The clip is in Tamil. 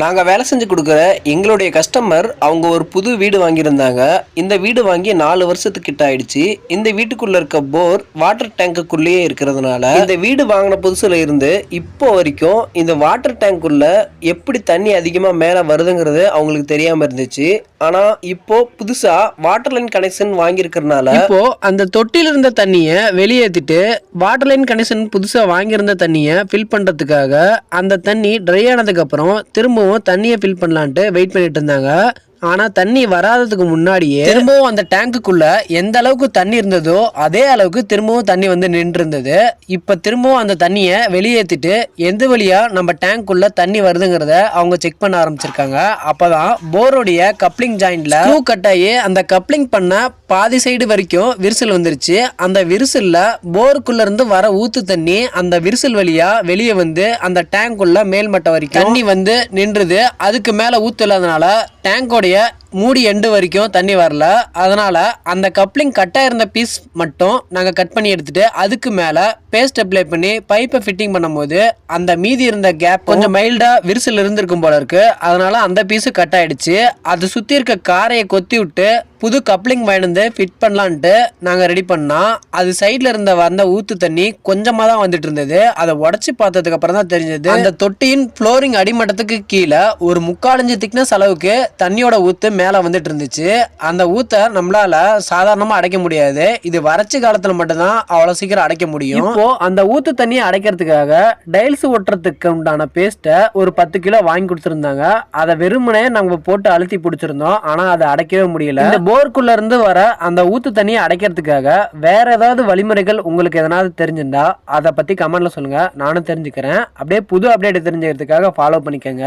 நாங்கள் வேலை செஞ்சு கொடுக்குற எங்களுடைய கஸ்டமர் அவங்க ஒரு புது வீடு வாங்கியிருந்தாங்க. இந்த வீடு வாங்கி நாலு வருஷத்துக்கிட்ட ஆயிடுச்சு. இந்த வீட்டுக்குள்ளே இருக்க போர் வாட்டர் டேங்குக்குள்ளேயே இருக்கிறதுனால இந்த வீடு வாங்கின புதுசில் இருந்து இப்போ வரைக்கும் இந்த வாட்டர் டேங்க்குள்ள எப்படி தண்ணி அதிகமாக மேலே வருதுங்கிறது அவங்களுக்கு தெரியாமல் இருந்துச்சு. ஆனா இப்போ புதுசா வாட்டர் லைன் கனெக்ஷன் வாங்கியிருக்கிறதுனால இப்போ அந்த தொட்டில இருந்த தண்ணியை வெளியேற்றிட்டு வாட்டர் லைன் கனெக்ஷன் புதுசாக வாங்கியிருந்த தண்ணியை ஃபில் பண்ணுறதுக்காக அந்த தண்ணி ட்ரை ஆனதுக்கு அப்புறம் திரும்பவும் தண்ணியை ஃபில் பண்ணலான்ட்டு வெயிட் பண்ணிட்டு இருந்தாங்க. ஆனா தண்ணி வராததுக்கு முன்னாடியே திரும்பவும் அந்த டேங்குக்குள்ள எந்த அளவுக்கு தண்ணி இருந்ததோ அதே அளவுக்கு திரும்பவும் தண்ணி வந்து நின்று இருந்தது இப்ப திரும்பவும் அந்த தண்ணியை வெளியேற்றிட்டு எந்த வழியா நம்ம டேங்க்குள்ள தண்ணி வருதுங்கிறத அவங்க செக் பண்ண ஆரம்பிச்சிருக்காங்க. அப்பதான் போருடைய கப்ளிங் ஜாயிண்ட்ல ஸ்க்ரூ கட் ஆகி அந்த கப்ளிங் பண்ண பாதி சைடு வரைக்கும் விரிசல் வந்துருச்சு. அந்த விரிசல்ல போருக்குள்ள இருந்து வர ஊத்து தண்ணி அந்த விரிசல் வழியா வெளியே வந்து அந்த டேங்குள்ள மேல்மட்டம் வரைக்கும் தண்ணி வந்து நின்றுது. அதுக்கு மேல ஊத்து இல்லாதனால டேங்கோடைய மூடி எண்டு வரைக்கும் தண்ணி வரல. அதனால் அந்த கப்ளிங் கட்டாக இருந்த பீஸ் மட்டும் நாங்கள் கட் பண்ணி எடுத்துகிட்டு அதுக்கு மேலே பேஸ்ட் அப்ளை பண்ணி பைப்பை ஃபிட்டிங் பண்ணும்போது அந்த மீதி இருந்த கேப் கொஞ்சம் மைல்டாக விரிசல் இருந்திருக்கும் போல இருக்குது அதனால் அந்த பீஸு கட் ஆயிடுச்சு. அது சுற்றி இருக்க காரையை கொத்தி விட்டு புது கப்ளிங் வாங்கிட்டு ஃபிட் பண்ணலான்ட்டு நாங்கள் ரெடி பண்ணால் அது சைடில் இருந்த வந்த ஊற்று தண்ணி கொஞ்சமாக தான் வந்துட்டு இருந்தது. அதை உடச்சி பார்த்ததுக்கு அப்புறம் தான் தெரிஞ்சது அந்த தொட்டியின் ஃப்ளோரிங் அடிமட்டத்துக்கு கீழே ஒரு முக்காலஞ்சு திக்னஸ் அளவுக்கு தண்ணியோட ஊற்று மேலே வந்துட்டு இருந்துச்சு. அந்த ஊத்தை நம்மளால சாதாரணமாக அடைக்க முடியாது. இது வறட்சி காலத்தில் மட்டும்தான் அவ்வளோ சீக்கிரம் அடைக்க முடியும். இப்போ அந்த ஊத்து தண்ணியை அடைக்கிறதுக்காக டைல்ஸ் ஒட்டுறதுக்கு உண்டான பேஸ்ட்டை ஒரு பத்து கிலோ வாங்கி கொடுத்துருந்தாங்க. அதை வெறுமனே நம்ம போட்டு அழுத்தி பிடிச்சிருந்தோம். ஆனால் அதை அடைக்கவே முடியல. இந்த போருக்குள்ள இருந்து வர அந்த ஊத்து தண்ணியை அடைக்கிறதுக்காக வேற ஏதாவது வழிமுறைகள் உங்களுக்கு எதனாவது தெரிஞ்சிருந்தா அதை பத்தி கமெண்ட்ல சொல்லுங்க. நானும் தெரிஞ்சுக்கிறேன். அப்படியே புது அப்டேட் தெரிஞ்சுக்கிறதுக்காக ஃபாலோ பண்ணிக்கோங்க.